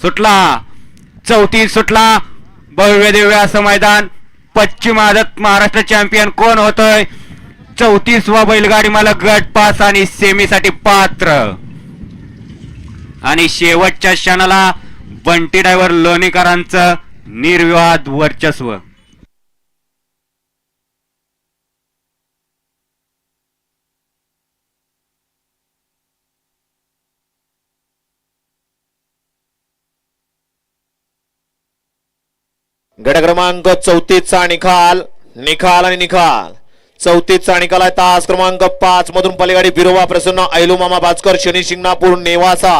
सुटला. चौथी सुटला. भव्य दिव्य असं मैदान. पश्चिम आदत महाराष्ट्र चॅम्पियन कोण होतोय? व बैलगाडी मला गट पास आणि सेमीसाठी पात्र. आणि शेवटच्या क्षणाला बंटी ड्रायव्हर लोणीकरांचं निर्विवाद वर्चस्व. गट क्रमांक चौतीसचा निकाल निकाल आणि निकाल. चौतीसचा निकाल आहे तास क्रमांक पाच मधून पलीकडे बिरोबा प्रसन्न ऐलू मामा भास्कर शनी शिंगणापूर नेवासा.